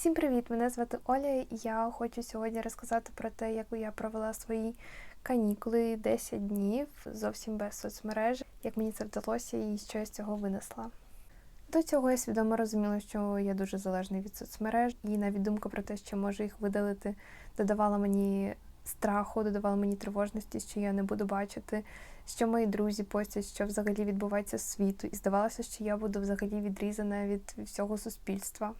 Всім привіт! Мене звати Оля, і я хочу сьогодні розказати про те, як я провела свої канікули 10 днів зовсім без соцмереж, як мені це вдалося і що я з цього винесла. До цього я свідомо розуміла, що я дуже залежний від соцмереж, і навіть думка про те, що можу їх видалити, додавала мені страху, додавала мені тривожності, що я не буду бачити, що мої друзі постять, що взагалі відбувається з світу, і здавалося, що я буду взагалі відрізана від всього суспільства.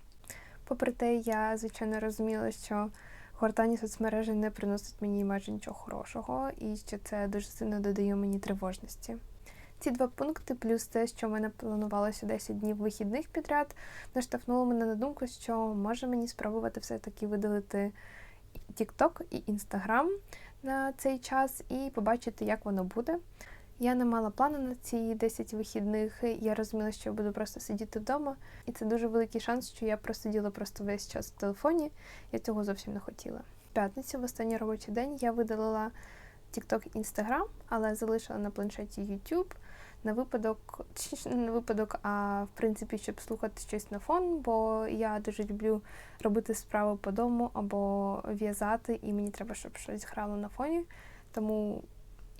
Попри те, я звичайно розуміла, що гортання соцмережі не приносить мені майже нічого хорошого, і що це дуже сильно додає мені тривожності. Ці два пункти, плюс те, що в мене планувалося 10 днів вихідних підряд, наштовхнуло мене на думку, що може мені спробувати все-таки видалити TikTok і Instagram на цей час і побачити, як воно буде. Я не мала плану на ці 10 вихідних. Я розуміла, що я буду просто сидіти вдома, і це дуже великий шанс, що я просиділа просто весь час в телефоні. Я цього зовсім не хотіла. В п'ятницю, в останній робочий день, я видалила TikTok і Instagram, але залишила на планшеті YouTube на випадок, чи не на випадок, а в принципі, щоб слухати щось на фон, бо я дуже люблю робити справи по дому або в'язати, і мені треба, щоб щось грало на фоні. Тому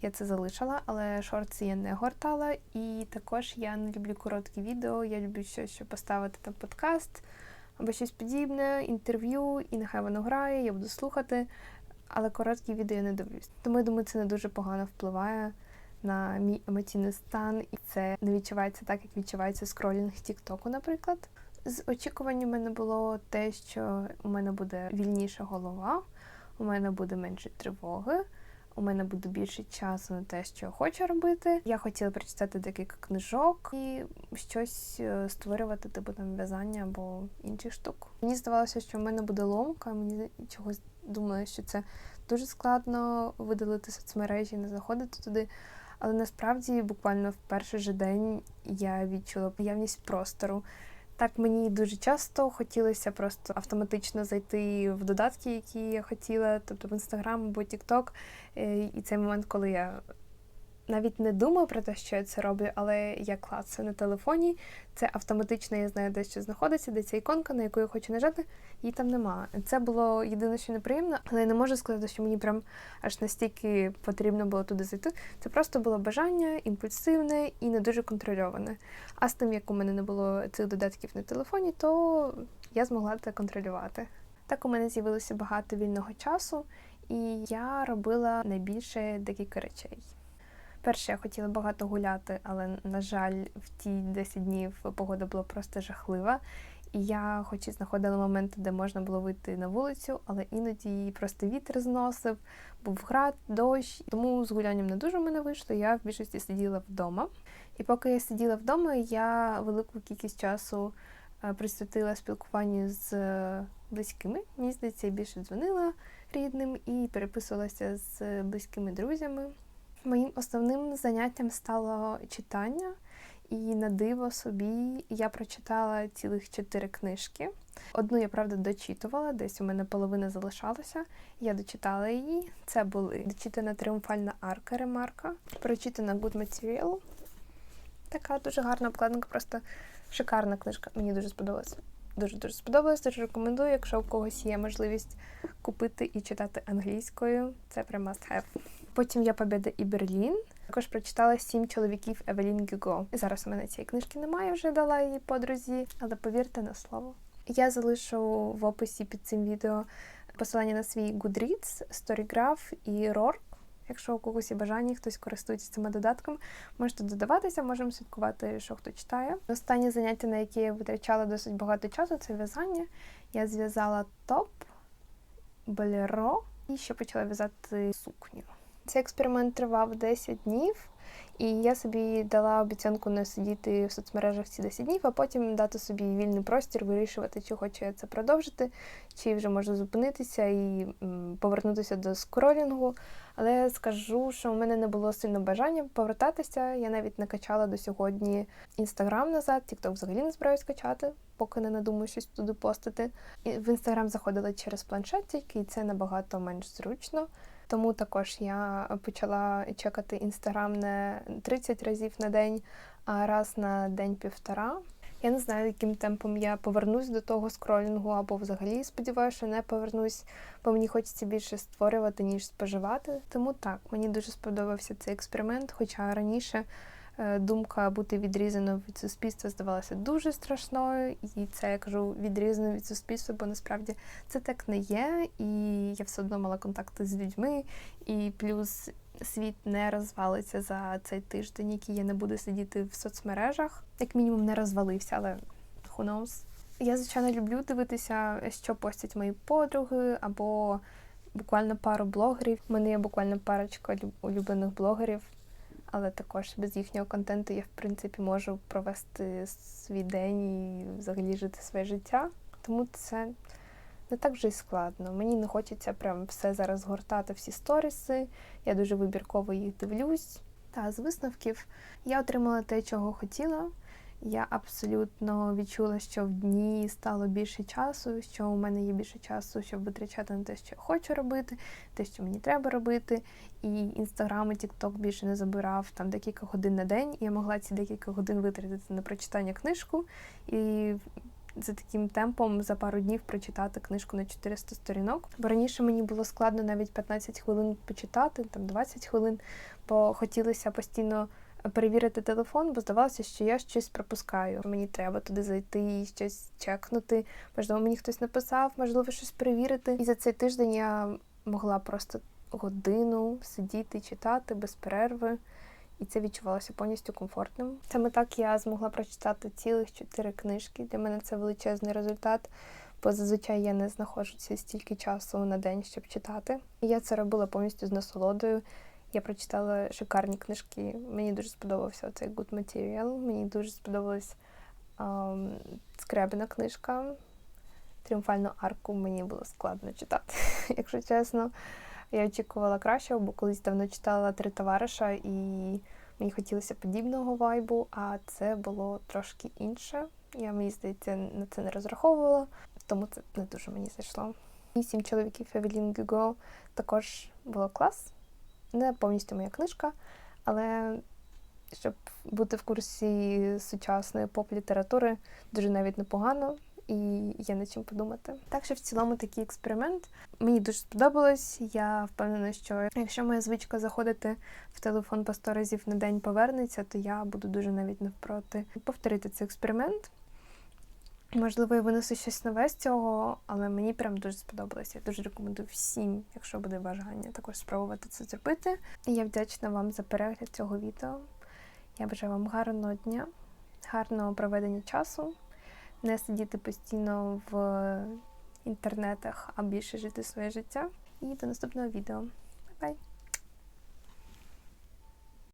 я це залишила, але шорти я не гортала. І також я не люблю короткі відео, я люблю щось, щоб поставити там подкаст або щось подібне, інтерв'ю, і нехай воно грає, я буду слухати. Але короткі відео я не дивлюсь. Тому я думаю, це не дуже погано впливає на мій емоційний стан, і це не відчувається так, як відчувається скролінг Тіктоку, наприклад. З очікуванням у мене було те, що у мене буде вільніша голова, у мене буде менше тривоги у мене буде більше часу на те, що я хочу робити. Я хотіла прочитати декілька книжок і щось е, створювати, типу там в'язання або інших штук. Мені здавалося, що в мене буде ломка. Мені чогось думаю, що це дуже складно видалити соцмережі, не заходити туди. Але насправді, буквально в перший же день я відчула появність простору. Так мені дуже часто хотілося просто автоматично зайти в додатки, які я хотіла, тобто в інстаграм або Тікток. І цей момент, коли я навіть не думаю про те, що я це роблю, але я клацаю на телефоні, це автоматично я знаю, де що знаходиться, де ця іконка, на яку я хочу нажати, її там нема. Це було єдине, що неприємно, але я не можу сказати, що мені прям аж настільки потрібно було туди зайти. Це просто було бажання імпульсивне і не дуже контрольоване. А з тим, як у мене не було цих додатків на телефоні, то я змогла це контролювати. Так у мене з'явилося багато вільного часу, і я робила найбільше декілька речей. Перше, я хотіла багато гуляти, але, на жаль, в ті 10 днів погода була просто жахлива. І я, хоч і знаходила моменти, де можна було вийти на вулицю, але іноді просто вітер зносив, був град, дощ. Тому з гулянням не дуже в мене вийшло. Я в більшості сиділа вдома. І поки я сиділа вдома, я велику кількість часу е, присвятила спілкуванню з близькими. Мені здається, більше дзвонила рідним і переписувалася з близькими друзями. Моїм основним заняттям стало читання, і на диво собі я прочитала цілих чотири книжки. Одну я правда дочитувала, десь у мене половина залишалася. Я дочитала її. Це були дочитана тріумфальна арка Ремарка, прочитана Good Material. Така дуже гарна обкладинка, просто шикарна книжка. Мені дуже сподобалася. Дуже-дуже сподобалось, дуже рекомендую, якщо у когось є можливість купити і читати англійською. Це прям must have. Потім я Побєда і Берлін. Також прочитала сім чоловіків Евелін Гюго. Зараз у мене цієї книжки немає, вже дала її подрузі, але повірте на слово. Я залишу в описі під цим відео посилання на свій Goodreads, Storygraph і Roar. Якщо у когось є бажання, хтось користується цими додатками, можете додаватися, можемо слідкувати, що хто читає. Останнє заняття, на яке я витрачала досить багато часу, це в'язання. Я зв'язала топ, болеро і ще почала в'язати сукню. Цей експеримент тривав 10 днів, і я собі дала обіцянку не сидіти в соцмережах ці 10 днів, а потім дати собі вільний простір, вирішувати, чи хочу я це продовжити, чи вже можу зупинитися і повернутися до скролінгу. Але скажу, що у мене не було сильно бажання повертатися. Я навіть не качала до сьогодні інстаграм назад, тікток взагалі не збираюсь качати, поки не надумаю щось туди постити. І В інстаграм заходила через планшет, тільки і це набагато менш зручно. Тому також я почала чекати інстаграм не 30 разів на день, а раз на день-півтора. Я не знаю, яким темпом я повернусь до того скролінгу, або взагалі сподіваюся, що не повернусь, бо мені хочеться більше створювати, ніж споживати. Тому так, мені дуже сподобався цей експеримент, хоча раніше. Е, Думка бути відрізаною від суспільства здавалася дуже страшною, і це я кажу відрізано від суспільства, бо насправді це так не є. І я все одно мала контакти з людьми, і плюс світ не розвалиться за цей тиждень, який я не буду сидіти в соцмережах. Як мінімум не розвалився, але who knows. Я, звичайно, люблю дивитися, що постять мої подруги, або буквально пару блогерів. У мене є буквально парочка люб- улюблених блогерів, але також без їхнього контенту я, в принципі, можу провести свій день і взагалі жити своє життя. Тому це не так вже й складно. Мені не хочеться прям все зараз гортати, всі сторіси. Я дуже вибірково їх дивлюсь. Та з висновків я отримала те, чого хотіла. Я абсолютно відчула, що в дні стало більше часу, що у мене є більше часу, щоб витрачати на те, що я хочу робити, те, що мені треба робити. І інстаграм і тікток більше не забирав там декілька годин на день. І я могла ці декілька годин витратити на прочитання книжку. І за таким темпом за пару днів прочитати книжку на 400 сторінок. Бо раніше мені було складно навіть 15 хвилин почитати, там 20 хвилин, бо хотілося постійно перевірити телефон, бо здавалося, що я щось пропускаю. Мені треба туди зайти і щось чекнути. Можливо, мені хтось написав, можливо, щось перевірити. І за цей тиждень я могла просто годину сидіти, читати без перерви. І це відчувалося повністю комфортним. Саме так я змогла прочитати цілих чотири книжки. Для мене це величезний результат, бо зазвичай я не знаходжуся стільки часу на день, щоб читати. І я це робила повністю з насолодою. Я прочитала шикарні книжки. Мені дуже сподобався цей Good Material. Мені дуже сподобалась ем, скребна книжка. Тріумфальну арку мені було складно читати, якщо чесно. Я очікувала кращого, бо колись давно читала три товариша, і мені хотілося подібного вайбу, а це було трошки інше. Я, мені здається, на це не розраховувала, тому це не дуже мені зайшло. І сім чоловіків Евелін Гюго також було клас. Не повністю моя книжка, але щоб бути в курсі сучасної поп-літератури, дуже навіть непогано і є над чим подумати. Так що в цілому такий експеримент мені дуже сподобалось. Я впевнена, що якщо моя звичка заходити в телефон по 100 разів на день повернеться, то я буду дуже навіть навпроти повторити цей експеримент. Можливо, я винесу щось нове з цього, але мені прям дуже сподобалося. Я дуже рекомендую всім, якщо буде бажання, також спробувати це зробити. І я вдячна вам за перегляд цього відео. Я бажаю вам гарного дня, гарного проведення часу не сидіти постійно в інтернетах, а більше жити своє життя. І до наступного відео. Бай-бай!